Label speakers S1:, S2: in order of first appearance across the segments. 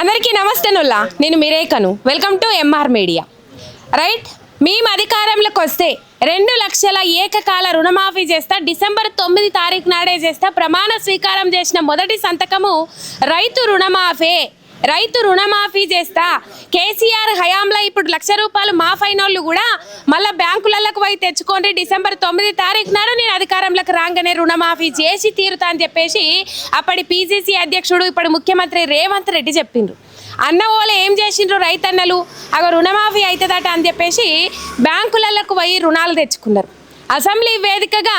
S1: అందరికీ నమస్తే నుల్లా. నేను మిరేకను. Welcome to MR media right మేము అధికారంలోకి వస్తే రెండు లక్షల ఏకకాల రుణమాఫీ చేస్తా డిసెంబర్ తొమ్మిది తారీఖు నాడే చేస్తా ప్రమాణ స్వీకారం చేసిన మొదటి సంతకము రైతు రుణమాఫీ. రైతు రుణమాఫీ చేస్తా. కేసీఆర్ హయాంలో ఇప్పుడు లక్ష రూపాయలు మాఫైన వాళ్ళు కూడా మళ్ళీ బ్యాంకులకు పోయి తెచ్చుకోండి. డిసెంబర్ తొమ్మిది తారీఖు నాడు నేను అధికారంలోకి రాగానే రుణమాఫీ చేసి తీరుతా అని చెప్పేసి అప్పటి పీసీసీ అధ్యక్షుడు ఇప్పుడు ముఖ్యమంత్రి రేవంత్ రెడ్డి చెప్పిండ్రు. అన్న వాళ్ళు ఏం చేసిండ్రు రైతన్నలు? అగ రుణమాఫీ అవుతుందట అని చెప్పేసి బ్యాంకులకు పోయి రుణాలు తెచ్చుకున్నారు. అసెంబ్లీ వేదికగా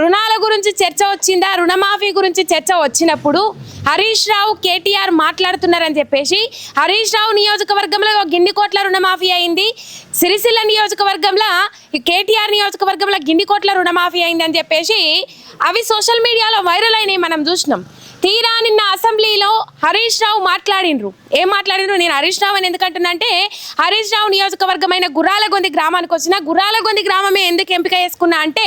S1: రుణాల గురించి చర్చ వచ్చిందా? రుణమాఫీ గురించి చర్చ వచ్చినప్పుడు హరీష్ రావు కేటీఆర్ మాట్లాడుతున్నారని చెప్పేసి హరీష్ రావు నియోజకవర్గంలో ఒక గిన్ని కోట్ల రుణమాఫీ అయింది. సిరిసిల్ల నియోజకవర్గంలో ఈ కేటీఆర్ నియోజకవర్గంలో గిన్ని కోట్ల రుణమాఫీ అయింది అని చెప్పేసి అవి సోషల్ మీడియాలో వైరల్ అయినాయి మనం చూసినాం. తీరా నిన్న అసెంబ్లీలో హరీష్ రావు మాట్లాడినరు ఏం మాట్లాడినరు నేను హరీష్ రావు అని ఎందుకంటున్నంటే హరీష్ రావు నియోజకవర్గమైన గుర్రాలగొంది గ్రామానికి వచ్చిన గుర్రాలగొంది గ్రామమే ఎందుకు ఎంపిక చేసుకున్నా అంటే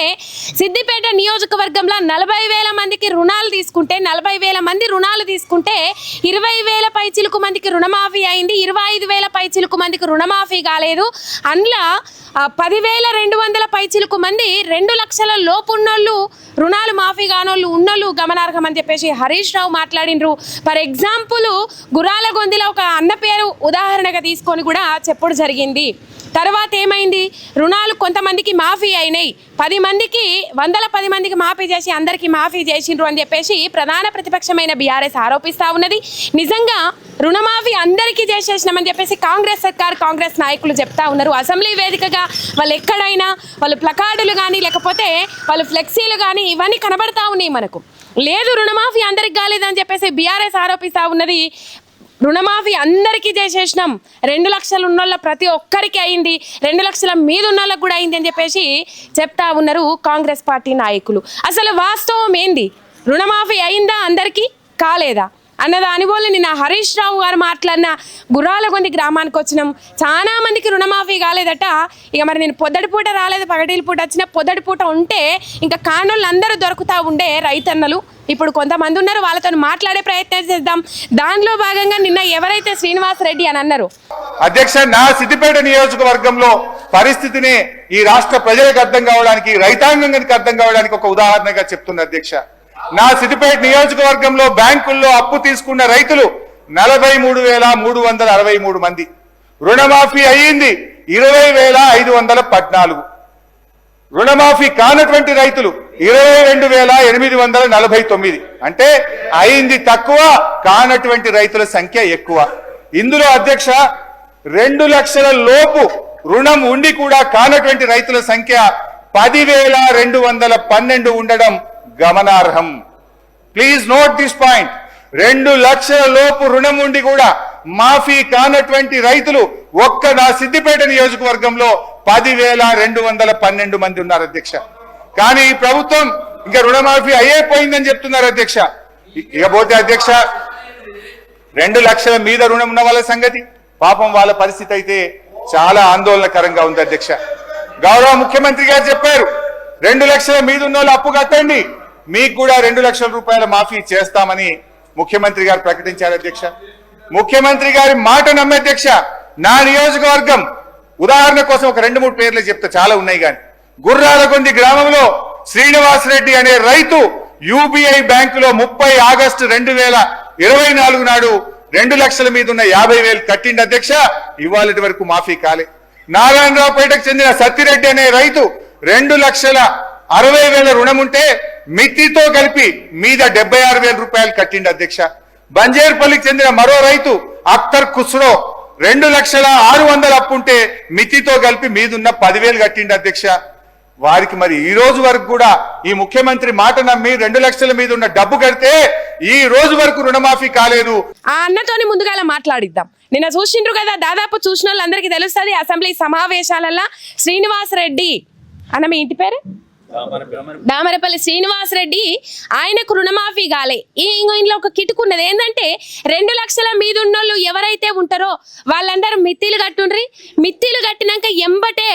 S1: సిద్దిపేట నియోజకవర్గంలో నలభై వేల మందికి రుణాలు తీసుకుంటే నలభై వేల మంది రుణాలు తీసుకుంటే ఇరవై వేల పైచిలకు మందికి రుణమాఫీ అయింది ఇరవై ఐదు వేల పైచిలకు మందికి రుణమాఫీ కాలేదు. అందులో పదివేల రెండు వందల పైచిలకు మంది రెండు లక్షల లోపున్నోళ్ళు రుణాలు మాఫీ కానోళ్ళు ఉన్నోళ్ళు గమనార్హం అని చెప్పేసి హరీష్ రావు మాట్లాడిండ్రు. ఫర్ ఎగ్జాంపుల్ గురాలగొందిలో ఒక అన్న పేరు ఉదాహరణగా తీసుకొని కూడా చెప్పుడు జరిగింది. తర్వాత ఏమైంది? రుణాలు కొంతమందికి మాఫీ అయినాయి. పది మందికి వందల పది మందికి మాఫీ చేసి అందరికీ మాఫీ చేసిండ్రు అని చెప్పేసి ప్రధాన ప్రతిపక్షమైన బీఆర్ఎస్ ఆరోపిస్తూ ఉన్నది. నిజంగా రుణమాఫీ అందరికీ చేసేసినామని చెప్పేసి కాంగ్రెస్ సర్కార్ కాంగ్రెస్ నాయకులు చెప్తా ఉన్నారు. అసెంబ్లీ వేదికగా వాళ్ళు ఎక్కడైనా వాళ్ళు ప్లకార్డులు కానీ లేకపోతే వాళ్ళు ఫ్లెక్సీలు కానీ ఇవన్నీ కనబడతా ఉన్నాయి మనకు. లేదు రుణమాఫీ అందరికి కాలేదని చెప్పేసి బీఆర్ఎస్ ఆరోపిస్తూ ఉన్నది. రుణమాఫీ అందరికీ చేసేసినాం. రెండు లక్షలు ఉన్నోళ్ళ ప్రతి ఒక్కరికి అయింది. రెండు లక్షల మీద ఉన్నోళ్ళకి కూడా అయింది అని చెప్పేసి చెప్తా ఉన్నారు కాంగ్రెస్ పార్టీ నాయకులు. అసలు వాస్తవం ఏంది? రుణమాఫీ అయిందా అందరికీ? కాలేదా? అన్న దాని వల్ల నిన్న హరీష్ రావు గారు మాట్లాడిన గుర్రాలగొంది గ్రామానికి వచ్చినాం. చాలా మందికి రుణమాఫీ కాలేదట. ఇక మరి నేను పొద్దటి పూట రాలేదు పగటిల పూట వచ్చిన పొద్దటి పూట ఉంటే ఇంకా కానోళ్ళు అందరూ దొరుకుతా ఉండే రైతన్నలు. ఇప్పుడు కొంతమంది ఉన్నారు వాళ్ళతో మాట్లాడే ప్రయత్నం చేద్దాం. దానిలో భాగంగా నిన్న ఎవరైతే శ్రీనివాస్ రెడ్డి అని అన్నారు?
S2: అధ్యక్ష నా సిద్దిపేట నియోజకవర్గంలో పరిస్థితిని ఈ రాష్ట్ర ప్రజలకు అర్థం కావడానికి రైతాంగానికి అర్థం కావడానికి ఒక ఉదాహరణగా చెప్తున్న అధ్యక్ష. నా సిద్దిపేట నియోజకవర్గంలో బ్యాంకుల్లో అప్పు తీసుకున్న రైతులు నలభై మూడు వేల మూడు వందల అరవై మూడు మంది. రుణమాఫీ అయ్యింది ఇరవై వేల ఐదు వందల పద్నాలుగు. రుణమాఫీ కానటువంటి రైతులు ఇరవై రెండు వేల ఎనిమిది వందల నలభై తొమ్మిది. అంటే అయింది తక్కువ కానటువంటి రైతుల సంఖ్య ఎక్కువ. ఇందులో అధ్యక్ష రెండు లక్షల లోపు రుణం ఉండి కూడా కానటువంటి రైతుల సంఖ్య పదివేల రెండు వందల పన్నెండు ఉండడం గమనార్హం. ప్లీజ్ నోట్ దిస్ పాయింట్ రెండు లక్షల లోపు రుణం ఉండి కూడా మాఫీ కానటువంటి రైతులు ఒక్క నా సిద్దిపేట నియోజకవర్గంలో పదివేల రెండు వందల పన్నెండు మంది ఉన్నారు అధ్యక్ష. కానీ ఈ ప్రభుత్వం ఇంకా రుణమాఫీ అయ్యేపోయిందని చెప్తున్నారు అధ్యక్ష. ఇకపోతే అధ్యక్ష రెండు లక్షల మీద రుణం ఉన్న వాళ్ళ సంగతి పాపం వాళ్ళ పరిస్థితి అయితే చాలా ఆందోళనకరంగా ఉంది అధ్యక్ష. గౌరవ ముఖ్యమంత్రి గారు చెప్పారు రెండు లక్షల మీద ఉన్న వాళ్ళు అప్పు కట్టండి మీకు కూడా రెండు లక్షల రూపాయల మాఫీ చేస్తామని ముఖ్యమంత్రి గారు ప్రకటించారు అధ్యక్ష. ముఖ్యమంత్రి గారి మాట నమ్మే అధ్యక్ష నా నియోజకవర్గం ఉదాహరణ కోసం ఒక రెండు మూడు పేర్లు చెప్తే చాలా ఉన్నాయి కానీ. గుర్రాలగొంది గ్రామంలో శ్రీనివాస్ రెడ్డి అనే రైతు యూబీఐ బ్యాంకులో ముప్పై ఆగస్టు రెండు వేల ఇరవై నాలుగు నాడు రెండు లక్షల మీద ఉన్న యాభై వేలు కట్టిండి అధ్యక్ష. ఇవాళటి వరకు మాఫీ కాలే. నారాయణరావుపేటకు చెందిన సత్తిరెడ్డి అనే రైతు రెండు లక్షల అరవై వేల రుణం ఉంటే మితితో కలిపి మీద డెబ్బై ఆరు వేల రూపాయలు కట్టిండి అధ్యక్ష. బంజేర్పల్లికి చెందిన మరో రైతు అఖ్తర్ ఖుస్రో రెండు లక్షల ఆరు వందల అప్పుంటే మితితో కలిపి మీదున్న పదివేలు కట్టిండి అధ్యక్ష. వారికి మరి ఈ రోజు వరకు కూడా ఈ ముఖ్యమంత్రి మాట నమ్మి రెండు లక్షల మీద ఉన్న డబ్బు కడితే ఈ రోజు వరకు రుణమాఫీ కాలేదు.
S1: ఆ అన్నతోని ముందుగా మాట్లాడిద్దాం. నిన్న చూసిండ్రు కదా దాదాపు చూసిన వాళ్ళందరికీ తెలుస్తుంది అసెంబ్లీ సమావేశాలలో శ్రీనివాస్ రెడ్డి. అన్న మీ ఇంటి పేరు? దామరపల్లి శ్రీనివాస్ రెడ్డి ఆయనకు రుణమాఫీ కాలే. ఈ ఇంట్లో ఒక కిటుకున్నది ఏంటంటే రెండు లక్షల మీద ఉన్నోళ్ళు ఎవరైతే ఉంటారో వాళ్ళందరూ మిత్తిలు కట్టుండ్రి. మిత్తిలు కట్టినాక ఎంబటే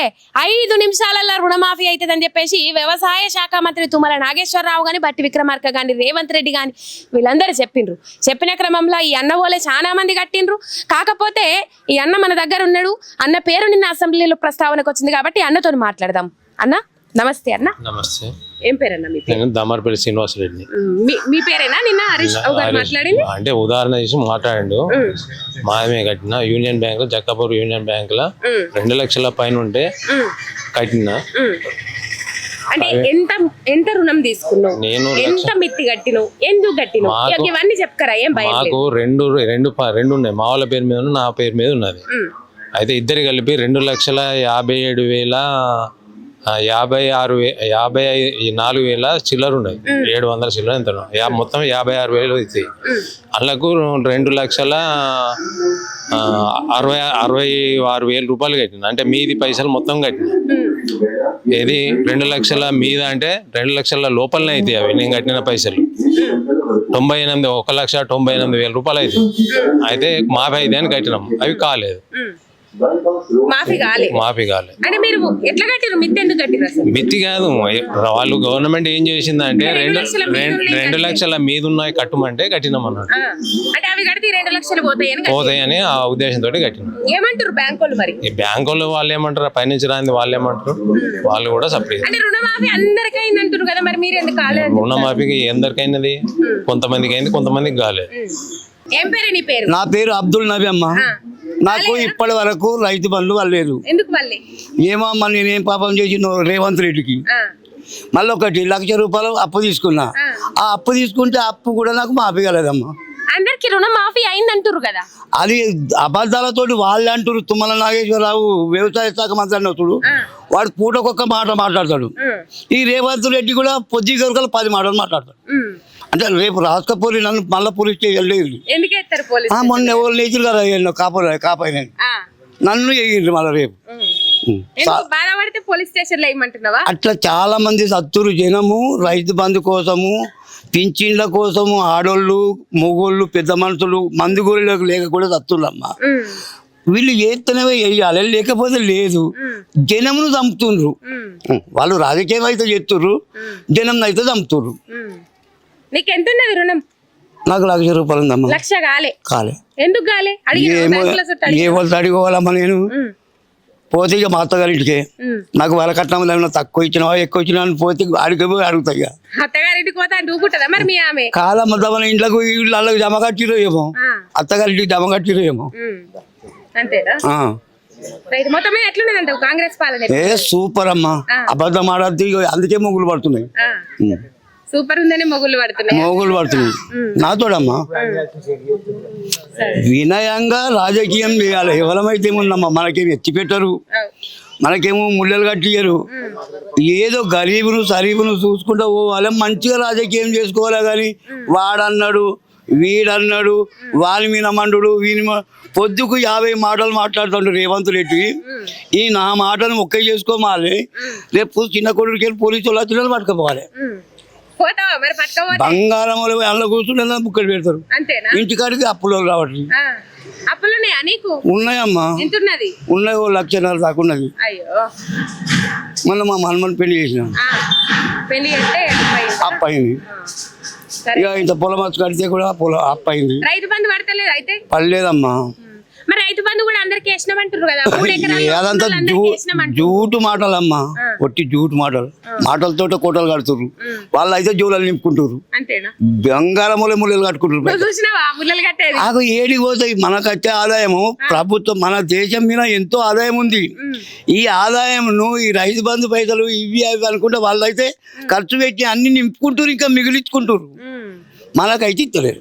S1: ఐదు నిమిషాలలో రుణమాఫీ అవుతుందని చెప్పేసి వ్యవసాయ శాఖ మంత్రి తుమ్మల నాగేశ్వరరావు గాని బట్టి విక్రమార్క గాని రేవంత్ రెడ్డి గాని వీళ్ళందరూ చెప్పిండ్రు చెప్పిన క్రమంలో ఈ అన్న పోలే చాలా మంది కట్టిండ్రు కాకపోతే ఈ అన్న మన దగ్గర ఉన్నాడు. అన్న పేరు నిన్న అసెంబ్లీలో ప్రస్తావనకు వచ్చింది కాబట్టి అన్నతో మాట్లాడదాం. అన్న? నమస్తే అన్న.
S3: నమస్తే.
S1: ఏం పేరన్న మీ పేరు?
S3: నేను దామరపల్లి శ్రీనివాస్ రెడ్డిని
S1: మీ- మీ పేరేనా? నిన్న హరీష్ రావు గారు మాట్లాడింది?
S3: అంటే ఉదాహరణ చేసి మాట్లాడండు. మాయమే కట్టిన యూనియన్ బ్యాంక్ జక్కాపూర్ యూనియన్ బ్యాంక్లో రెండు లక్షల పైన ఉంటే కట్టిన.
S1: అంటే ఎంత ఎంత రుణం తీసుకున్నావు?
S3: నేను
S1: ఎంత మిత్తి కట్టినావు? ఎందుకు కట్టినావు?
S3: మాకు-
S1: ఇక ఇవన్నీ చెప్పుకరా ఏం భయం లేదు.
S3: మాకు రెండు రెండు ప- రెండు ఉన్నాయి. మా వాళ్ళ పేరు మీద ఉన్న, నా పేరు మీద ఉన్నది.
S1: ఉమ్,
S3: అయితే ఇద్దరు కలిపి రెండు లక్షల యాభై ఏడు వేల యాభై ఆరు యాభై నాలుగు వేల చిల్లర ఉన్నాయి. ఏడు వందల చిల్లర ఎంత మొత్తం యాభై ఆరు వేలు అవుతాయి. అందులకు రెండు లక్షల అరవై అరవై ఆరు వేల రూపాయలు కట్టిన అంటే మీది పైసలు మొత్తం కట్టిన ఏది? రెండు లక్షల మీద అంటే రెండు లక్షల లోపలనే అవుతాయి అవి. నేను కట్టిన పైసలు. తొంభై ఎనిమిది ఒక లక్ష తొంభై ఎనిమిది వేల రూపాయలు అవుతాయి. అయితే మాఫీ అయితే అని కట్టినాం. అవి కాలేదు.
S1: మాఫీ కాలే.
S3: మాఫీ
S1: అంటే మీరు ఎట్లా కట్టిరు మిత్తి ఎందుకు కట్టిరు
S3: మిత్తి కాదు వాళ్ళు గవర్నమెంట్ ఏం చేసిందంటే రెండు
S1: లక్షల మీద
S3: రెండు- లక్షల మీద ఉన్నాయి కట్టమంటే కట్టినాం అన్నాడు
S1: ఆ, అంటే అవి కడితే రెండు లక్షలు పోతాయని కట్టిరు.
S3: పోతాయని ఆ ఉద్దేశంతో కట్టినాం.
S1: ఏమంటారు బ్యాంకోళ్ళు మరి?
S3: ఈ బ్యాంకుల్లో వాళ్ళు ఏమంటారు పైనుంచి రాంది వాళ్ళు ఏమంటారు వాళ్ళు కూడా సపరేట్.
S1: అంటే రుణమాఫీ అందరికీ అయింది అంటారు కదా మరి మీరు ఎందుకు కాలేదు?
S3: రుణమాఫీకి ఎందరికైనది కొంతమందికి అయింది కొంతమందికి కాలేదు.
S1: ఏం పేరు నీ పేరు?
S4: నా పేరు అబ్దుల్ నబీ అమ్మ. నాకు ఇప్పటి వరకు రైతు బంధు
S1: మళ్ళీ?
S4: ఏమో అమ్మ నేనేం పాపం చేసిన రేవంత్ రెడ్డికి. మళ్ళీ ఒకటి లక్ష రూపాయలు అప్పు తీసుకున్నా. ఆ. అప్పు తీసుకుంటే అప్పు కూడా నాకు మాఫీ కలదమ్మా.
S1: అందరికి రుణమాఫీ అయింది అంటారు కదా?
S4: అది అబద్ధాలతోటి వాళ్ళు అంటారు తుమ్మల నాగేశ్వరరావు వ్యవసాయ శాఖ మంత్రి అన్నప్పుడు. వాడు పూటకొక్క మాట మాట్లాడతాడు. ఈ రేవంత్ రెడ్డి కూడా పొద్దు గరుకలు పది మాటలు మాట్లాడతాడు. అంటే రేపు రాసుకపోయి నన్ను మళ్ళీ పోలీస్ స్టేషన్ లేదు మొన్న ఎవరు లేచులు కదా వీళ్ళు కాపాడు నన్ను వేయండి మళ్ళీ రేపు.
S1: పోలీస్ స్టేషన్
S4: అట్లా చాలా మంది సత్తురు జనము రైతు బంధు కోసము పింఛన్ల కోసము ఆడోళ్ళు మొగోళ్ళు పెద్ద మనుషులు మందు గోళ్ళకు లేక కూడా సత్తులమ్మ వీళ్ళు చేస్తేనే వేయాలి లేకపోతే లేదు. జనమును చంపుతుండ్రు. వాళ్ళు రాజకీయం అయితే చేస్తుర్రు జనం అయితే చంపుతుర్రు.
S1: నీకు ఎంత ఉన్నది రుణం?
S4: నాకు లక్ష రూపాయలు ఉందమ్మా.
S1: లక్ష కాలే.
S4: కాలే.
S1: ఎందుకు కాలే?
S4: ఏ వాళ్ళు అడిగోవాలమ్మా నేను? పోతే ఇక మా అత్తగారింటికే
S1: ఉమ్.
S4: నాకు వాళ్ళ కట్నం ఏమైనా తక్కువ ఇచ్చినావా? ఎక్కువ ఇచ్చినా అని పోతే అడిగి పోయి అడుగుతా ఇక.
S1: అత్తగారింటికి పోతా అంటే ఊపుకుంటుందా మరి మీ ఆమె?
S4: కాదమ్మ మన ఇంట్లోకి వీళ్ళకి జమ కట్టిరో ఏమో.
S1: ఆ,
S4: అత్తగారింటికి జమ కట్టిరో ఏమో.
S1: అంతేనా?
S4: ఏ సూపర్ అమ్మా. అబద్ధం ఆడద్దు అందుకే మొగులు పడుతున్నాయి.
S1: సూపర్ ఉందని మొగుళ్ళు పడుతున్నాయి?
S4: మొగులు పడుతున్నాయి. నాతోడమ్మా? వినయంగా రాజకీయం చేయాలి. ఎవరమైతే ఏముందమ్మా? మనకేమి ఎత్తి పెట్టరు. మనకేమో ముళ్ళలు కట్టియరు ఏదో గరీబును సరీబును చూసుకుంటూ పోవాలి. మంచిగా రాజకీయం చేసుకోవాలి కానీ వాడన్నాడు వీడన్నాడు వాని మీద మండు వీని పొద్దుకు యాభై మాటలు మాట్లాడుతుండ్రు రేవంత్ రెడ్డి. ఈ నా మాటను ఒక్క చేసుకోమాలి. రేపు చిన్న కొడుకు వెళ్ళి పోలీసు వాళ్ళు వచ్చిన పట్టుకుపోవాలి.
S1: ఉమ్. పోతావా? మరి పట్టుకోవాలి
S4: బంగారం వాళ్ళు అందులో కూర్చుంటే బుక్కలు పెడతారు. ఇంటికాడికి అప్పులో రావట్లేదు.
S1: అప్పులున్నాయా నీకు?
S4: ఉన్నాయమ్మా. ఉన్నాయి ఓ లక్షన్నర దాకా ఉన్నది.
S1: అయ్యో.
S4: మొన్న మా మనమని పెళ్ళి చేసిన.
S1: పెళ్ళి అంటే.
S4: అప్పయింది? ఇక ఇంత పొలం వచ్చి కడితే కూడా పొలం అప్పయింది.
S1: రైతు బంధు పడతలేదు అయితే. మరి రైతు బంధు కూడా అందరికి వేసినామంటారు కదా. మూడు
S4: అదంతా. జూటు మాటలమ్మా. ఒట్టి జూటు మాటలు. మాటలతోటే కోటలు కడుతుర్రు. వాళ్ళు అయితే జూలలు నింపుకుంటారు బంగారం ముళ్ళు కట్టుకుంటారు నాకు ఏడికి పోతాయి? మనకు వచ్చే ఆదాయము ప్రభుత్వం మన దేశం మీద ఎంతో ఆదాయం ఉంది. ఈ ఆదాయంను ఈ రైతు బంధు పైసలు ఇవి అవి అనుకుంటే వాళ్ళైతే ఖర్చు పెట్టి అన్ని నింపుకుంటారు ఇంకా మిగిలించుకుంటారు. మనకైతే ఇస్తలేరు.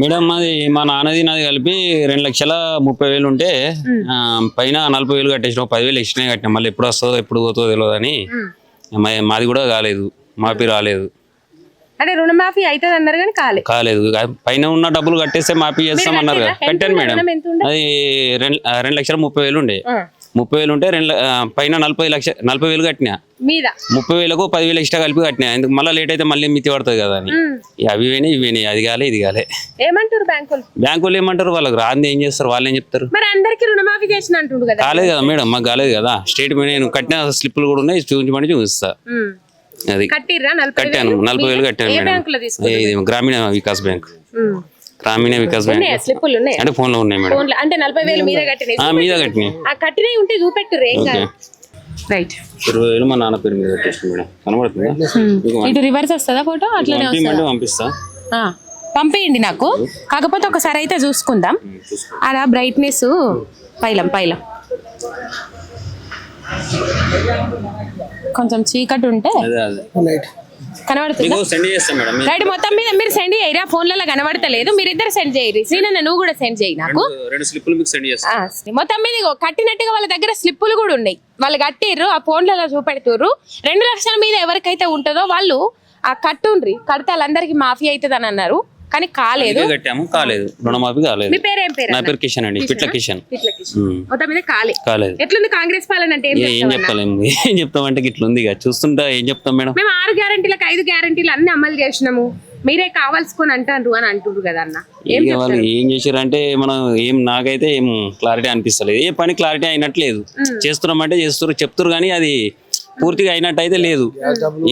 S5: మేడం మాది మా నాన్నది నాది కలిపి రెండు లక్షల ముప్పై వేలు ఉంటే పైన నలభై వేలు కట్టేసినాం పదివేలు ఎక్స్ట్రా కట్టినాం మళ్ళీ ఎప్పుడు వస్తుందో ఎప్పుడు పోతుందో తెలియదు అని. మాది కూడా కాలేదు మాపి రాలేదు.
S1: అంటే రుణమాఫీ అవుతుంది అన్నారు కానీ కాలే.
S5: కాలేదు పైన ఉన్న డబ్బులు కట్టేస్తే మాపి చేస్తాం అన్నారు కట్టాను? మేడం? అది రెండు లక్షల ముప్పై వేలు ఉండే. ముప్పై వేలు ఉంటే రెండు పైన నలభై లక్ష నలభై వేలు కట్టినా.
S1: మీద.
S5: ముప్పై వేలకు పదివేలు ఎక్స్ట్రా కలిపి కట్టినా. ఎందుకు మళ్ళీ లేట్ అయితే మళ్ళీ మితి పడుతుంది కదా అని. అవి పోయినాయి ఇవి పోయినాయి అది కాలే ఇది కాలే.
S1: ఏమంటారు బ్యాంకులు?
S5: బ్యాంకు వాళ్ళు ఏమంటారు వాళ్ళకి? రాంది ఏం చేస్తారు? వాళ్ళు ఏం చెప్తారు?
S1: మరి అందరికి రుణమాఫీ చేసిన అంటుండు కదా.
S5: కాలేదు కదా మేడం మాకు కాలేదు కదా. స్టేట్ నేను కట్టిన స్లిప్పులు కూడా ఉన్నాయి చూపించమని చూపిస్తా. అది. కట్టాను? నలభై వేలు? కట్టాను మేడం.
S1: బ్యాంకులో
S5: గ్రామీణ వికాస్ బ్యాంక్. గ్రామీణ వికాస్ బ్యాంక్.
S1: స్లిప్పులు ఉన్నాయి.
S5: అంటే ఫోన్లో ఉన్నాయి మేడం.
S1: ఫోన్లో అంటే నలభై వేలు మీద కట్టినాయి.
S5: ఆ, మీద కట్టినాయి.
S1: ఆ కట్టినవి ఉంటే చూపెట్టుర్రు ఏం కాదు. రైట్
S5: ఇరవై వేలు మా నాన్న పేరు మీద కట్టేసి మేడం. కనబడుతుందా? మీకు
S1: ఇటు రివర్స్ వస్తుందా ఫోటో అట్లనే వస్తుందా?
S5: పంపించమంటే పంపిస్తా.
S1: ఆ, పంపేయండి నాకు. కాకపోతే ఒకసారి అయితే చూసుకుందాం. అలా బ్రైట్నెస్ పైలం పైలం. కొంచెం చీకటి ఉంటే
S5: అదే అదే.
S1: కనబడుతుందా?
S5: మీరు
S1: రైట్ మొత్తం మీద మీరు సెండ్ చేయరా? ఫోన్లలో కనబడతలేదు. మీరిద్దరు సెండ్ చేయరు. శ్రీనన్న నువ్వు కూడా సెండ్ చేయి నాకు.
S5: రెండు- రెండు స్లిప్పులు మీకు సెండ్ చేస్తాను
S1: ఆ, మొత్తం మీద కట్టినట్టుగా వాళ్ళ దగ్గర స్లిప్పులు కూడా ఉన్నాయి. వాళ్ళు కట్టిర్రు ఆ ఫోన్లలో చూపెడుతుర్రు. రెండు లక్షల మీద ఎవరికైతే ఉంటుందో వాళ్ళు ఆ కట్టుండ్రి. కడితే వాళ్ళందరికీ మాఫీ అవుతుంది అని అన్నారు. కానీ కాలేదు.
S5: కట్టాము. కాలేదు. రుణమాఫీ కాలేదు.
S1: మీ పేరు ఏం పేరు
S5: నా? పేరు కిషన్ అండి. పిట్ల కిషన్
S1: ఇట్లా కిషన్.
S5: ఉమ్.
S1: మొత్తం మీద కాలే.
S5: కాలేదు.
S1: ఎట్లుంది కాంగ్రెస్ పాలన అంటే ఏం
S5: ఏ- ఏం? చెప్తాలేము ఏం చెప్తామంటే ఇట్లా ఉంది ఇక. చూస్తుంటా ఏం చెప్తాం మేడం?
S1: మేము ఆరు గ్యారంటీలకు ఐదు గ్యారంటీలు అన్ని అమలు చేసినాము. మీరే కావాల్సుకొని అంటారు అని అంటుండ్రు కదా అన్న. ఏం
S5: ఇక వాళ్ళు ఏం చేశారంటే మనం ఏం నాకైతే ఏం క్లారిటీ అనిపిస్తలేదు. ఏ పని క్లారిటీ అయినట్లేదు. చేస్తున్నామంటే చేస్తారు చెప్తారు కానీ అది పూర్తిగా అయినట్టు అయితే లేదు.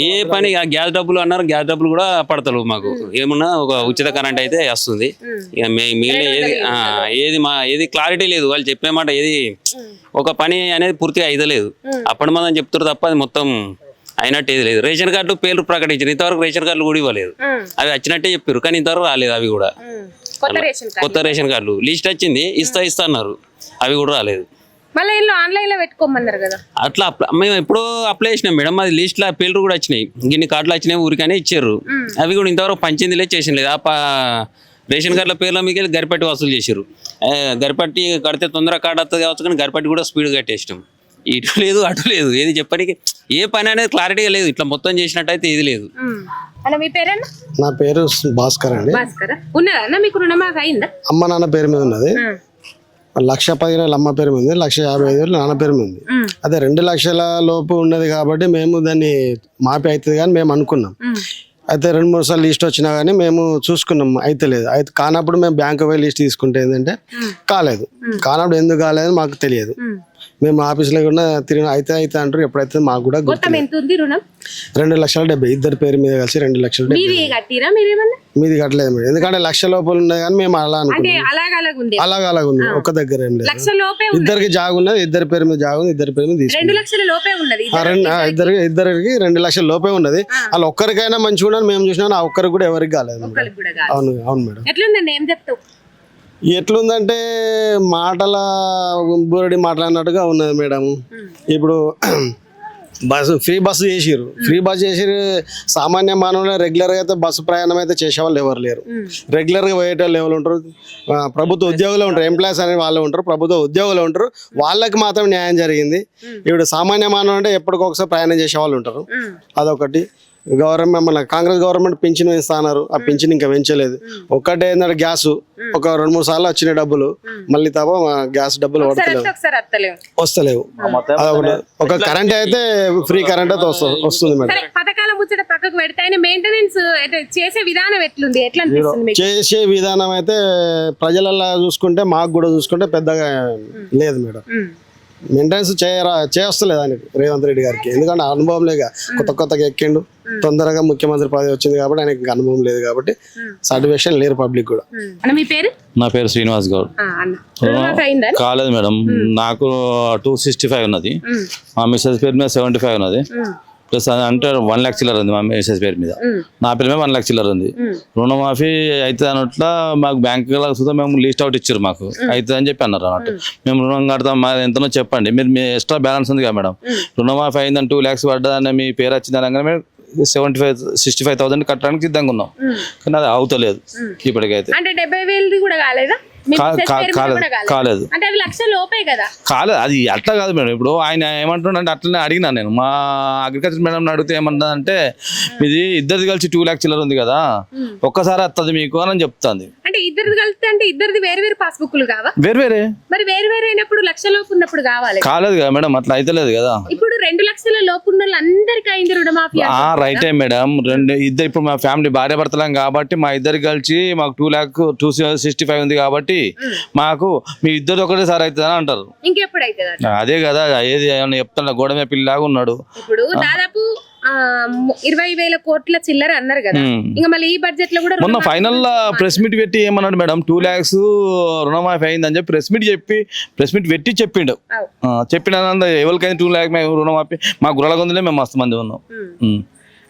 S5: ఏ పని గ్యాస్ డబ్బులు అన్నారు గ్యాస్ డబ్బులు కూడా పడతలు మాకు. ఏమన్నా ఒక ఉచిత కరెంట్ అయితే వస్తుంది. ఇక మిగిలిన ఏది ఏది మా ఏది క్లారిటీ లేదు. వాళ్ళు చెప్పే మాట ఏది ఒక పని అనేది పూర్తిగా అయితలేదు. అప్పటి మనం చెప్తారు తప్ప అది మొత్తం అయినట్టు ఏది లేదు. రేషన్ కార్డులు పేర్లు ప్రకటించారు. ఇంతవరకు రేషన్ కార్డులు కూడా ఇవ్వలేదు. అవి వచ్చినట్టే చెప్పారు. కానీ ఇంతవరకు రాలేదు అవి కూడా.
S1: కొత్త రేషన్ కార్డు
S5: కొత్త రేషన్ కార్డులు. లిస్ట్ వచ్చింది ఇస్తా ఇస్తా అన్నారు. అవి కూడా రాలేదు.
S1: మళ్ళీ వీళ్ళు ఆన్లైన్లో పెట్టుకోమన్నారు కదా.
S5: అట్లా మేము ఎప్పుడో అప్లై చేసినాం మేడం. అది లిస్ట్లో పేర్లు కూడా వచ్చినాయి. గిన్ని కార్డులు వచ్చినాయి ఊరికనే ఇచ్చారు. అవి కూడా ఇంతవరకు పంచింది లేదు చేసింది లేదు. ఆ రేషన్ కార్డుల పేర్ల మీకు వెళ్ళి గరిపట్టి వసూలు చేశారు గరిపట్టి కడితే తొందరగా కార్డు వస్తుంది కావచ్చు కానీ గరిపట్టి కూడా స్పీడ్ కట్టేసినాం. ఇటు లేదు అటు లేదు. ఏది చెప్పడానికి ఏ పని అనేది క్లారిటీగా లేదు. ఇట్లా మొత్తం చేసినట్టు అయితే ఇది లేదు
S1: మీ
S6: నా పేరు భాస్కర్ అండి.
S1: భాస్కర్? మీకు రుణమాఫీ అయిందా?
S6: అమ్మ నాన్న పేరు మీద ఉన్నది. లక్ష పదిహేను వేలు అమ్మ పేరు మీద ఉంది లక్ష యాభై ఐదు వేలు నాన్న పేరు మీద ఉంది. అదే రెండు లక్షల లోపు ఉన్నది కాబట్టి మేము దాన్ని మాపి అవుతుంది కానీ మేము అనుకున్నాం. అయితే రెండు మూడు సార్లు లిస్ట్ వచ్చినా కానీ మేము చూసుకున్నాం అయితే లేదు. అయితే కానప్పుడు మేము బ్యాంకు పోయి లిస్ట్ తీసుకుంటే ఏంటంటే కాలేదు. కానప్పుడు ఎందుకు కాలేదని మాకు తెలియదు. మేము ఆఫీస్లో కూడా తిరిగి అయితే అయితే అంటారు ఎప్పుడైతే మాకు కూడా గుర్తు
S1: మొత్తం ఎంత ఉంది రుణం?
S6: రెండు లక్షల డెబ్బై ఇద్దరు పేరు మీద కలిసి రెండు లక్షల డెబ్బై
S1: మీది
S6: కట్టలేదు మేడం. ఎందుకంటే లక్ష లోపల ఉన్నది కానీ మేము అలా
S1: అలాగ అలాగ ఉంది.
S6: ఒక దగ్గర ఏం లేదు ఇద్దరికి జాగు ఉన్నది ఇద్దరి పేరు మీద జాగు ఉంది ఇద్దరి పేరు మీద తీసుకున్నాం
S1: రెండు లక్షల లోపే ఉన్నది.
S6: ఆ రెండు ఆ ఇద్దరి ఇద్దరికి రెండు లక్షల లోపే ఉన్నది. వాళ్ళు ఒక్కరికైనా మంచిగా మేము చూసినా ఆ ఒక్కరికి కూడా ఎవరికి కాలేదు. అవును అవును మేడం.
S1: ఎట్లుందండి? ఏం చెప్తావు?
S6: ఎట్లుందంటే మాటల బూరడి మాట్లాడినట్టుగా ఉన్నది మేడం. ఇప్పుడు బస్సు ఫ్రీ బస్సు చేసిర్రు. ఫ్రీ బస్సు చేసిర్రు. సామాన్య మానవులు రెగ్యులర్గా అయితే బస్సు ప్రయాణం అయితే చేసేవాళ్ళు ఎవరు లేరు. రెగ్యులర్గా పోయేటోళ్ళు ఎవరు ఉంటారు? ప్రభుత్వ ఉద్యోగులు ఉంటారు. ఎంప్లాయీస్ అనే వాళ్ళు ఉంటారు. ప్రభుత్వ ఉద్యోగులు ఉంటారు. వాళ్ళకి మాత్రం న్యాయం జరిగింది. ఇప్పుడు సామాన్య మానవులు అంటే ఎప్పటికొకసారి ప్రయాణం చేసే వాళ్ళు ఉంటారు అదొకటి. గవర్నమెంట్ మన కాంగ్రెస్ గవర్నమెంట్ పింఛన్ పెంచుతున్నారు ఆ పింఛన్ ఇంకా పెంచలేదు. ఒక్కటే ఏంటంటే గ్యాస్. ఒక రెండు మూడు సార్లు వచ్చిన డబ్బులు. మళ్ళీ తప్ప గ్యాస్ డబ్బులు పడతలేవు.
S1: వస్తలేవు.
S6: వస్తలేవు. ఒక కరెంట్ అయితే ఫ్రీ కరెంట్ అయితే వస్తుంది వస్తుంది మేడం.
S1: సరే పథకాల ముచ్చట పక్కకు పెడితే ఆయన మెయింటెనెన్స్ చేసే విధానం ఎట్లుంది? ఎట్లా అనిపిస్తుంది మీకు?
S6: చేసే విధానం అయితే ప్రజలలో చూసుకుంటే మాకు కూడా చూసుకుంటే పెద్దగా లేదు మేడం. మెయింటెనెన్స్ చేయరా చేస్తలేదు ఆయనకి రేవంత్ రెడ్డి గారికి. ఎందుకంటే అనుభవం లేక కొత్త కొత్తగా ఎక్కిండు. తొందరగా ముఖ్యమంత్రి పదవి వచ్చింది కాబట్టి ఆయనకి అనుభవం లేదు కాబట్టి సాటిస్ఫాక్షన్ లేరు పబ్లిక్ కూడా.
S1: అన్న మీ పేరు?
S7: నా పేరు శ్రీనివాస్ గౌడ్. కాలేదు మేడం. నాకు టూ సిక్స్టీ ఫైవ్ ఉన్నది. మా మిస్సెస్ పేరు మీద సెవెంటీ ఫైవ్ ఉన్నది. ప్లస్ అది అంటే వన్ ల్యాక్ చిల్లర ఉంది మా మిస్సెస్ పేరు మీద. నా పేరు మీద వన్ ల్యాక్ చిల్లర ఉంది. రుణమాఫీ అవుతుంది అన్నట్ల మాకు బ్యాంక్ చూద్దాం మేము లిస్ట్ అవుట్ ఇచ్చారు మాకు. అవుతుంది అని చెప్పి అన్నారు అన్నట్టు. మేము. రుణం కడతాం మా ఎంతనో చెప్పండి. మీరు మీ ఎక్స్ట్రా బ్యాలెన్స్ ఉంది కదా మేడం. రుణమాఫీ అయిందని టూ ల్యాక్స్ పడ్డదని మీ పేరు వచ్చిందని అనగానే మేము seventy five sixty five thousand కట్టడానికి సిద్ధంగా ఉన్నాం. కానీ అది అవుతలేదు. ఇప్పటికైతే.
S1: అంటే డెబ్బై వేలది కూడా కాలేదా?
S7: కాలేదు.
S1: అంటే అవి లక్ష లోపే కదా.
S7: కాలేదు అది అట్లా కాదు మేడం. ఇప్పుడు ఆయన ఏమంటున్నాడంటే అట్లనే అడిగినా నేను. మా అగ్రికల్చర్ మేడం అడిగితే ఏమన్నదంటే ఇది ఇద్దరిది కలిసి టూ ల్యాక్ చిల్లర ఉంది కదా ఒక్కసారి వస్తుంది మీకు అని చెప్తాంది.
S1: అంటే ఇద్దరిది కలిస్తే అంటే ఇద్దరిది వేరు వేరు పాస్బుక్లు కావా?
S7: వేరు వేరే.
S1: మరి వేరు వేరు అయినప్పుడు లక్ష లోపు ఉన్నప్పుడు కావాలి.
S7: కాలేదు కదా మేడం అట్లా అయితే లేదు కదా.
S1: ఇప్పుడు రెండు లక్షల లోపు ఉన్న వాళ్ళందరికీ అయింది రుణమాఫీ
S7: రైటే మేడం. రెండు ఇద్దరు ఇప్పుడు మా ఫ్యామిలీ భార్య భర్తలం కాబట్టి మా ఇద్దరు కలిసి మాకు two lakh two sixty five ఉంది కాబట్టి మాకు మీ ఇద్దరు ఒకటేసారి అవుతుంది అని అంటారు.
S1: ఇంకెప్పుడు అవుతుంది
S7: అదే కదా ఏది ఏమన్నా చెప్తాను గోడ మీద పిల్లాగా ఉన్నాడు.
S1: ఇప్పుడు దాదాపు ఇరవై వేల కోట్ల చిల్లర అన్నారు కదా. ఇంకా మళ్ళీ ఈ బడ్జెట్లో కూడా
S7: మొన్న ఫైనల్ ప్రెస్ మీట్ పెట్టి ఏమన్నాడు మేడం టూ ల్యాక్స్ రుణమాఫీ అయిందని చెప్పి ప్రెస్ మీట్ చెప్పి ప్రెస్ మీట్ పెట్టి చెప్పిండు. చెప్పిన ఎవరికైనా టూ ల్యాక్ రుణమాఫీ మా గురలగొందలే మేము మస్తు మంది ఉన్నాం.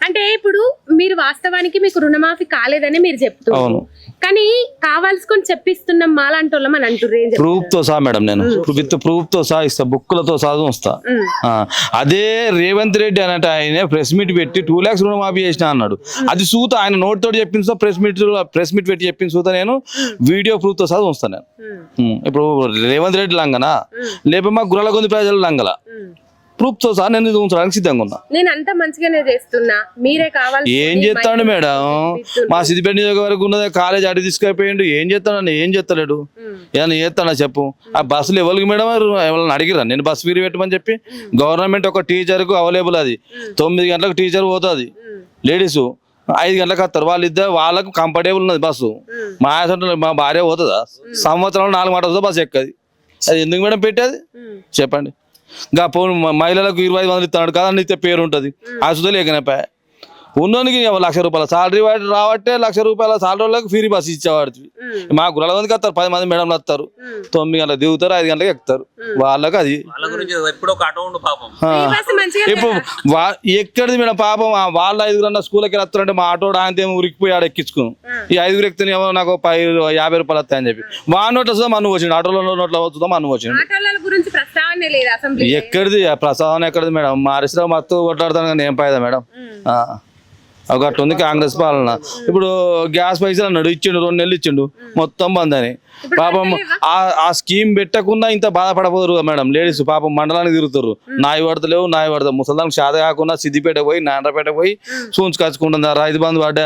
S1: అంటే ఇప్పుడు మీరు వాస్తవానికి మీకు రుణమాఫీ కాలేదని మీరు చెప్తున్నారు. కానీ కావాల్సుకొని చెప్పిస్తున్నాం మాలాంటి వాళ్ళం అని చెప్తారు?
S7: ప్రూఫ్తో సహా మేడం నేను. విత్ ప్రూఫ్తో సహా ఇస్తా బుక్కులతో సహా. ఆ, అదే రేవంత్ రెడ్డి అన్నట్టు ఆయన ప్రెస్ మీట్ పెట్టి టూ ల్యాక్స్ రుణమాఫీ చేసిన అన్నాడు. అది సూత ఆయన నోట్ తోటి చెప్పింది so press meet press meet పెట్టి చెప్పింది సూత నేను. వీడియో ప్రూఫ్తో సహా ఉంచుతాను నేను. ఇప్పుడు రేవంత్ రెడ్డి లంగనా? లేకపోతే మా గుర్రలగొంది ప్రజల లంగల. ప్రూఫ్తో సహా నేను ఉంచడానికి సిద్ధంగా ఉన్నా.
S1: నేను అంత మంచిగానే చేస్తున్నా. మీరే కావాలి
S7: ఏం చేస్తాడు మేడం? మా సిద్దిపేట నియోజకవర్గం ఉన్నదే కాలేజ్ అడి తీసుకెళ్ళిపోయిండు ఏం చేస్తాడు ఏం చేస్తలేడు? ఏమన్నా చేస్తాడా చెప్పు. ఆ బస్సులు ఎవరికి మేడం? ఎవరైనా అడిగిరా నేను బస్సు ఫీరి పెట్టమని చెప్పి. గవర్నమెంట్ ఒక టీచర్కు అవైలబుల్ అది. తొమ్మిది గంటలకు టీచర్ పోతుంది. లేడీస్ ఐదు గంటలకు వస్తారు. వాళ్ళిద్దరు వాళ్ళకు కంఫర్టబుల్ ఉన్నది బస్సు. మా మా భార్య పోతుందా? సంవత్సరంలో నాలుగు మాట బస్సు ఎక్కది? అది ఎందుకు మేడం పెట్టేది? చెప్పండి. ఇంకా పోను మహిళలకు ఇరవై ఐదు వందలు ఇస్తున్నాడు కదా ఇస్తే పేరు ఉంటుంది ఆ సుధలు ఎక్కనపా ఉన్నోనికి లక్ష రూపాయల సాలరీ వాడి రావట్టే లక్ష రూపాయల సాలరీ వాళ్ళకి ఫ్రీ బస్ ఇచ్చేవాడు. మా గురల మందికి వస్తారు పది మంది మేడంలు వస్తారు. తొమ్మిది గంటలకు దిగుతారు ఐదు గంటలకు ఎక్కుతారు. వాళ్ళకి అది. ఇప్పుడు ఎక్కడిది మేడం పాపం? వాళ్ళ ఐదుగురు స్కూల్కి వస్తారంటే మా ఆటో ఆయన ఏమో ఉరికిపోయి ఆడ ఎక్కించుకుని ఈ ఐదుగురు ఎక్కితే ఏమో నాకు పై యాభై రూపాయలు వస్తాయని చెప్పి. మా నోట్లో వస్తుందా మన్ను వచ్చిండు. ఆటోలో నోట్లో వస్తుందా మన్ను వచ్చిండు.
S1: ఆటోల గురించి ప్రస్తావనే లేదు అసెంబ్లీ
S7: ఎక్కడిది? ఆ ప్రసాదం ఎక్కడిది మేడం? మా హరీశ్రావు మత్తు కొట్లాడతాను కానీ ఏం పాయదా మేడం? ఆ. ఒక అట్లా ఉంది కాంగ్రెస్ పాలన. ఇప్పుడు గ్యాస్ పైసలు అన్నాడు ఇచ్చిండు రెండు నెలలు ఇచ్చిండు. మొత్తం బంద్ అని. పాపం ఆ ఆ స్కీమ్ పెట్టకుండా ఇంత బాధపడపోరు మేడం. లేడీస్ పాపం మండలానికి తిరుగుతారు నాయి పడతలేవు నాయి పడతావు ముసల్దానికి షాద కాకుండా సిద్దిపేట పోయి నాండ్రపేట పోయి సూన్స్ కచ్చుకుంటుంది రైతు బంధు పడ్డా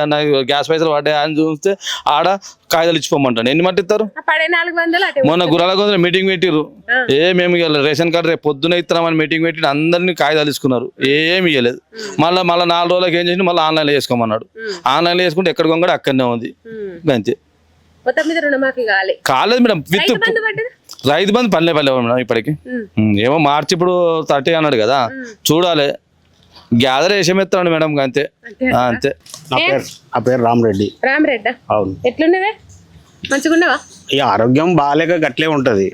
S7: గ్యాస్ పైసలు పడ్డాయి అని చూస్తే ఆడ కాగితాలు ఇచ్చిపోమంటాడు ఎన్ని మట్టిస్తారు మొన్న గుర్రాల కొందరు మీటింగ్ పెట్టిర్రు. ఏ మేము రేషన్ కార్డు రేపు పొద్దున ఇస్తున్నామని మీటింగ్ పెట్టి అందరినీ కాగితాలు తీసుకున్నారు. ఏమి ఇవ్వలేదు మళ్ళీ మళ్ళీ నాలుగు రోజులకి ఏం చేసి మళ్ళీ ఆన్లైన్లో చేసుకోమన్నాడు. ఆన్లైన్లో చేసుకుంటే ఎక్కడ కొంగడు అక్కడనే ఉంది. అంతే. కాలేదు మేడం. విత్
S1: రైతు బంధు
S7: పల్లె పల్లె మేడం ఇప్పటికి. ఏమో మార్చి ఇప్పుడు థర్టీ అన్నాడు కదా. చూడాలి. గ్యాదర్ వేసం ఎత్తాడు మేడం అంతే. అంతే
S8: నా పేరు నా పేరు రామరెడ్డి
S1: రామ్ రెడ్డా?
S8: అవును.
S1: ఎట్లున్నవే? మంచిగున్నావా
S8: ఈ ఆరోగ్యం బాగాలేక గట్లే ఉంటది?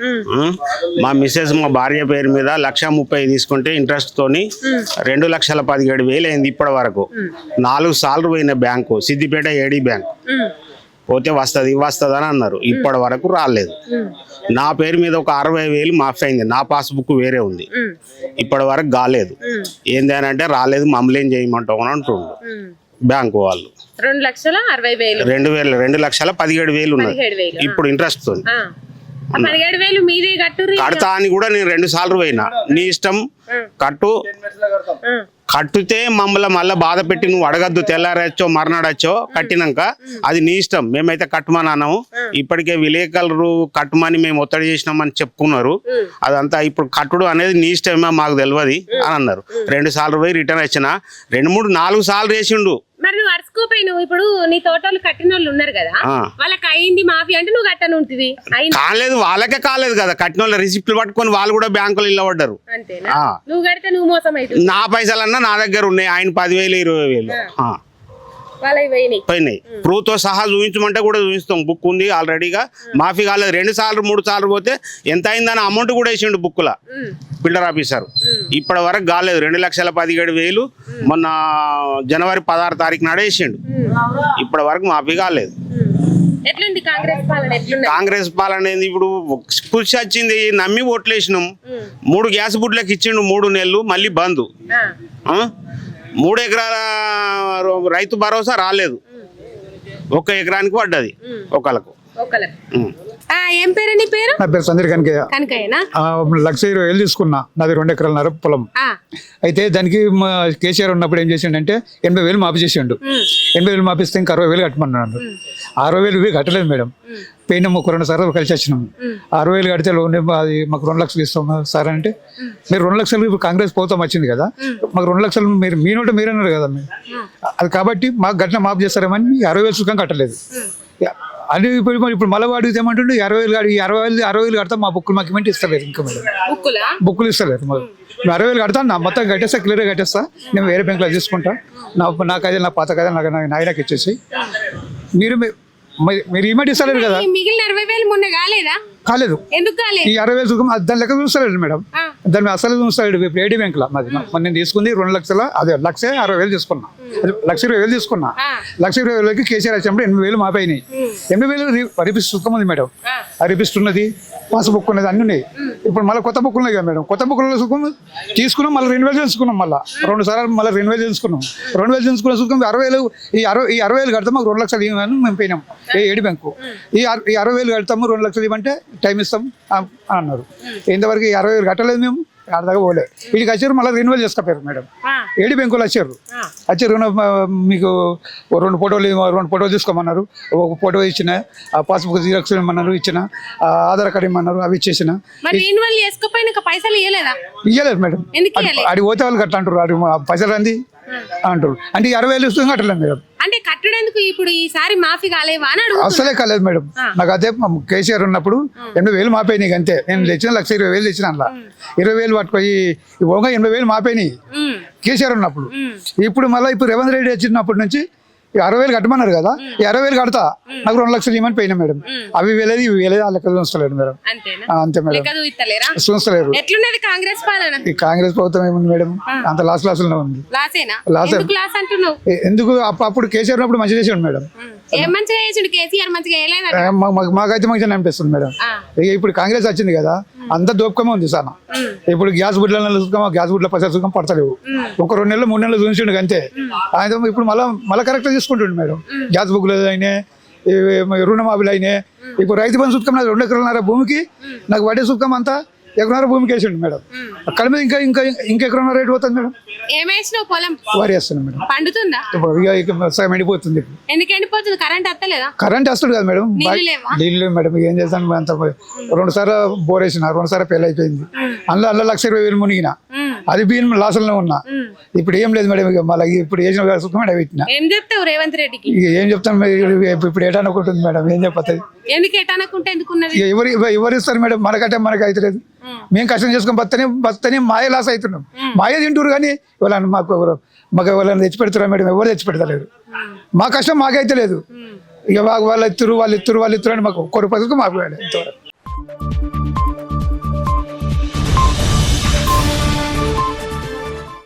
S8: మా. మిస్సెస్ మా భార్య పేరు మీద లక్ష ముప్పై తీసుకుంటే ఇంట్రెస్ట్ తోని రెండు లక్షల పదిహేడు వేలు అయింది ఇప్పటి వరకు. నాలుగు సార్లు పోయిన బ్యాంకు సిద్దిపేట ఏడి బ్యాంక్. పోతే వస్తుంది వస్తుంది అని అన్నారు. ఇప్పటి వరకు రాలేదు. నా పేరు మీద ఒక అరవై వేలు మాఫీ అయింది. నా పాస్బుక్ వేరే ఉంది. ఇప్పటి వరకు కాలేదు. ఏంది అని అంటే రాలేదు మమ్మల్ని ఏం చేయమంటావు అని అంటుండు. బ్యాంకు వాళ్ళు.
S1: రెండు లక్షల అరవై వేలు.
S8: రెండు వేలు రెండు లక్షల పదిహేడు వేలు
S1: వేలు
S8: ఇప్పుడు ఇంట్రెస్ట్తో
S1: ఆ. ఆ పదిహేడు వేలు మీదే కట్టుర్రి
S8: కడతా అని కూడా నేను రెండు సార్లు పోయినా. నీ ఇష్టం కట్టు. కట్టితే మమ్మల్ని మళ్ళీ బాధ పెట్టి నువ్వు అడగద్దు తెల్లారచ్చో మర్నాడచ్చో కట్టినాక అది నీ ఇష్టం. మేమైతే కట్టమని అన్నాము ఇప్పటికే విలేకరులు కట్టమని మేము ఒత్తిడి చేసినామని చెప్పుకున్నారు. అదంతా ఇప్పుడు కట్టుడు అనేది నీ ఇష్టమే మాకు తెలియదు అని అన్నారు. రెండు సార్లు పోయి రిటర్న్ వచ్చిన. రెండు మూడు నాలుగు సార్లు వేసిండు
S1: మరి నువ్వు అరుచుకోపోయి నువ్వు ఇప్పుడు నీ తోటలు కట్టిన వాళ్ళు ఉన్నారు కదా. వాళ్ళకి అయింది మాఫీ అంటే నువ్వు కట్టను ఉంటుంది
S8: కాలేదు వాళ్ళకే కాలేదు కదా. కట్టిన వాళ్ళ రిసిప్ట్లు పట్టుకొని వాళ్ళు కూడా బ్యాంకులో ఇల్లబడ్డారు
S1: అంతేనా. నువ్వు కడితే నువ్వు మోసం అవుతుంది
S8: నా పైసలన్నా నా దగ్గర ఉన్నాయి ఆయన పదివేలు ఇరవై వేలు.
S1: పోయినాయి.
S8: ప్రూఫ్తో సహా చూపించమంటే కూడా చూపిస్తాం. బుక్ ఉంది ఆల్రెడీగా. మాఫీ కాలేదు. రెండు సార్లు మూడు సార్లు పోతే ఎంత అయిందని అమౌంట్ కూడా వేసిండు బుక్లో బిల్డర్ ఆఫీసర్. ఇప్పటి వరకు కాలేదు. రెండు లక్షల పదిహేడు వేలు మొన్న జనవరి పదహారు తారీఖు నాడే వేసిండు. ఇప్పటి వరకు మాఫీ కాలేదు.
S1: కాంగ్రెస్ పాలన?
S8: ఇప్పుడు కృషి వచ్చింది నమ్మి ఓట్లేసినాం. మూడు గ్యాస్ బుడ్లకు ఇచ్చిండు మూడు నెలలు మళ్ళీ బంద్? మూడు ఎకరాల రైతు భరోసా రాలేదు. ఒక్క ఎకరానికి పడ్డది. ఒకళ్ళకు.
S1: ఏం పేరు నీ పేరు?
S9: నా పేరు సందరి కనకయ్య.
S1: కనకయ్యనా?
S9: లక్ష ఇరవై వేలు తీసుకున్నా. నాది రెండు ఎకరాలన్నర పొలం.
S1: ఆ,
S9: అయితే దానికి కేసీఆర్ ఉన్నప్పుడు ఏం చేసిండంటే ఎనభై వేలు మాపి చేసిండు. ఎనభై వేలు మాపిస్తే ఇంకా అరవై వేలు కట్టమన్నాడు. అరవై వేలు కట్టలేదు మేడం. పోయినాము ఒక రెండు సార్లు కలిసి వచ్చినాము. అరవై వేలు కడితే లోన్ అది మాకు రెండు లక్షలు ఇస్తాం సార్ అంటే మీరు రెండు లక్షలు ఇప్పుడు కాంగ్రెస్ పోతాం వచ్చింది కదా మాకు రెండు లక్షలు మీరు మీ నోట మీరు అన్నారు కదా మీరు. అది కాబట్టి మాకు గట్టిన మాపు చేస్తారేమని అరవై వేలు సుఖం కట్టలేదు. అది ఇప్పుడు మరి ఇప్పుడు మళ్ళీ అడిగితే ఏమంటుండే? అరవై వేలు అరవై వేలు అరవై వేలు కడతా మా బుక్కులు మాకు ఇవ్వండి ఇస్తలేదు ఇంకా మేడం
S1: బుక్కులా?
S9: బుక్కులు ఇస్తలేరు మరి. నువ్వు అరవై వేలు కడతా నా మొత్తం కట్టేస్తా క్లియర్గా కట్టేస్తా నేను వేరే బ్యాంకులో తీసుకుంటా నా నాకు అదే నా పాత కదా నాకు నాకు నాయనకి ఇచ్చేసి. మీరు మరి- మీరు ఇమెంట్ ఇస్తలేరు కదా.
S1: మిగిలిన అరవై వేలు మొన్న కాలేదా?
S9: కాలేదు.
S1: ఎందుకు కాలేదు?
S9: ఈ అరవై వేలు సుఖం దాని లెక్క చూస్తలేడు మేడం. దాన్ని అసలు ఇప్పుడు ఏడీ బ్యాంకులో. మాది మరి నేను తీసుకుంది రెండు లక్షల అదే లక్ష అరవై వేలు తీసుకున్నా. అది లక్ష ఇరవై వేలు తీసుకున్నా. లక్ష ఇరవై వేలకి కేసీఆర్ వచ్చినప్పుడు ఎనిమిది వేలు మాపైనాయి ఎనిమిది వేలు రి- రిపిస్ట్ సుఖం ఉంది మేడం. ఆ. రిపిస్ట్ ఉన్నది పాస్బుక్ ఉన్నది అన్ని ఉన్నాయి. ఇప్పుడు మళ్ళీ కొత్త బుక్ ఉన్నాయి కదా మేడం. కొత్త బుక్లో సుఖం తీసుకున్నాం మళ్ళీ రెండు వేలు చేసుకున్నాం మళ్ళీ. రెండు సార్లు మళ్ళీ రెండు వేలు చేసుకున్నాం రెండు వేలు చేసుకున్న సుఖం అరవై వేలు ఈ అరవై ఈ అరవై వేలు కడతాం మాకు రెండు లక్షలు ఇవ్వమని మేము పోయినాం. ఏ ఏడి బ్యాంకు. ఈ అరవై వేలు కడతాము రెండు లక్షలు ఇవ్వమంటే టైం ఇస్తాం అని అన్నారు. ఇంతవరకు అరవై వేలు కట్టలేదు మేము ఆడదాకా పోలే. వీడికి వచ్చారు మళ్ళీ రెన్యువల్ చేసుకపోయారు మేడం. ఏడి బ్యాంకులు వచ్చారు. వచ్చారు మీకు రెండు ఫోటోలు రెండు ఫోటోలు తీసుకోమన్నారు. ఒక ఫోటో ఇచ్చిన ఆ పాస్బుక్ జిరాక్స్ ఇమ్మన్నారు ఇచ్చిన ఆధార్ కార్డు ఇమ్మన్నారు అవి ఇచ్చేసిన.
S1: ఇవ్వలేదా
S9: ఇయ్యలేదు? మేడం.
S1: ఎందుకు
S9: అడి-
S1: ఇయ్యలేదు?
S9: అడి పోతే వాళ్ళు కట్ట అంటారు అడి మా పైసలు అంది. అంటారు. అంటే ఈ అరవై వేలు ఇస్తుంది కట్టలేదు మేడం
S1: అంటే కట్టడానికి ఇప్పుడు ఈసారి మాఫీ కాలేవా అని
S9: అసలే కాలేదు మేడం. నాకు అదే కేసీఆర్ ఉన్నప్పుడు ఎనభై వేలు మాపోయినాయి అంతే. నేను తెచ్చిన లక్ష ఇరవై వేలు తెచ్చిన అందులో. ఇరవై వేలు పట్టుకొని ఓగా ఎనభై వేలు మాపోయినాయి కేసీఆర్ ఉన్నప్పుడు. ఇప్పుడు మళ్ళీ ఇప్పుడు రేవంత్ రెడ్డి వచ్చినప్పటి నుంచి ఈ అరవై వేలు కట్టమన్నారు కదా ఈ అరవై వేలు కడతా నాకు రెండు లక్షలు ఇవ్వమని పోయినా మేడం. అవి వేలేదు ఇవి వేలేదు ఆ లెక్క చూస్తలేడు మేడం. అంతే మేడం.
S1: చూస్తలేరా? కాంగ్రెస్
S9: ఈ కాంగ్రెస్ ప్రభుత్వం ఏముంది మేడం? అంత లాస్ లాస్లో ఉంది. లాసే.
S1: ఎందుకు లాస్
S9: అప్పుడు కేసీఆర్ ఉన్నప్పుడు మంచిగా చేసాడు మేడం.
S1: ఏం మంచిగా చేసిండు కేసీఆర్ మంచిగా వేయలేదా
S9: ఏ, మా- మాకు- మాకైతే మంచిగా అనిపిస్తుంది మేడం. ఇక ఇప్పుడు కాంగ్రెస్ వచ్చింది కదా అంత దోపకమే ఉంది సార్ ఇప్పుడు గ్యాస్ బుడ్ల చూసుకొని గ్యాస్ బుడ్ల పైసలు చూసుకొని పడతలేవు. ఒక రెండు నెలలు మూడు నెలలు చూసిండు అంతే. ఆయన ఇప్పుడు మళ్ళీ మళ్ళీ కరెక్ట్ తీసుకుంటుండు మేడం. గ్యాస్ బుక్లు అయినా రుణమాఫీలు అయినా. ఇప్పుడు రైతు బంధు నాకు రెండు ఎకరాలన్నర భూమికి నాకు వడ్డీ సుఖం అంతా ఎకరాల భూమికి వేసిండు మేడం. అక్కడ మీద ఇంకా ఇంకా ఇంకా ఎకరాల రేటు పోతుంది మేడం.
S1: ఏమేసినావు పొలం?
S9: వరి వేస్తున్నాం మేడం.
S1: పండుతుందా?
S9: ఇప్పుడు సగం ఎండిపోతుంది ఇప్పుడు.
S1: ఎందుకు ఎండిపోతుంది? కరెంట్ వస్తలేదా
S9: కరెంట్ వస్తుంది కదా మేడం.
S1: నీళ్ళు
S9: మేడం. ఏం చేస్తాను అంత రెండు సార్లు బోర్ వేసిన రెండు సార్లు పెళ్ళి అయిపోయింది అందులో అందులో లక్ష ఇరవై వేలు మునిగిన. అది బియ్యం లాసంలో ఉన్నా. ఇప్పుడు ఏం లేదు మేడం ఇక మళ్ళీ ఇప్పుడు వేసిన సుఖమైన పెట్టిన
S1: ఏం చెప్తావు రేవంత్ రెడ్డికి?
S9: ఇక ఏం చెప్తాను ఇప్పుడు మేడం ఏం చెప్పతుంది
S1: ఎందుకు ఎటానకుంటే ఎందుకున్నది
S9: ఎవరు ఎవరు ఇస్తారు మేడం మనకంటే మనకి అవుతలేదు మేము కష్టం చేసుకొని బతనే బతనే మాయ లాస్ అవుతున్నాం. మాయ తింటారు కానీ ఎవరన్నా మాకు ఎవరు మాకు ఎవరైనా తెచ్చి పెడతారా మేడం ఎవరు తెచ్చి పెడతలేరు. మా కష్టం మాకైతే లేదు. ఇక వాళ్ళు ఎత్తురు వాళ్ళు ఎత్తురు వాళ్ళు ఎత్తురు అని మాకు ఒక్క రూపాయలకు మాకు ఇంతవరకు.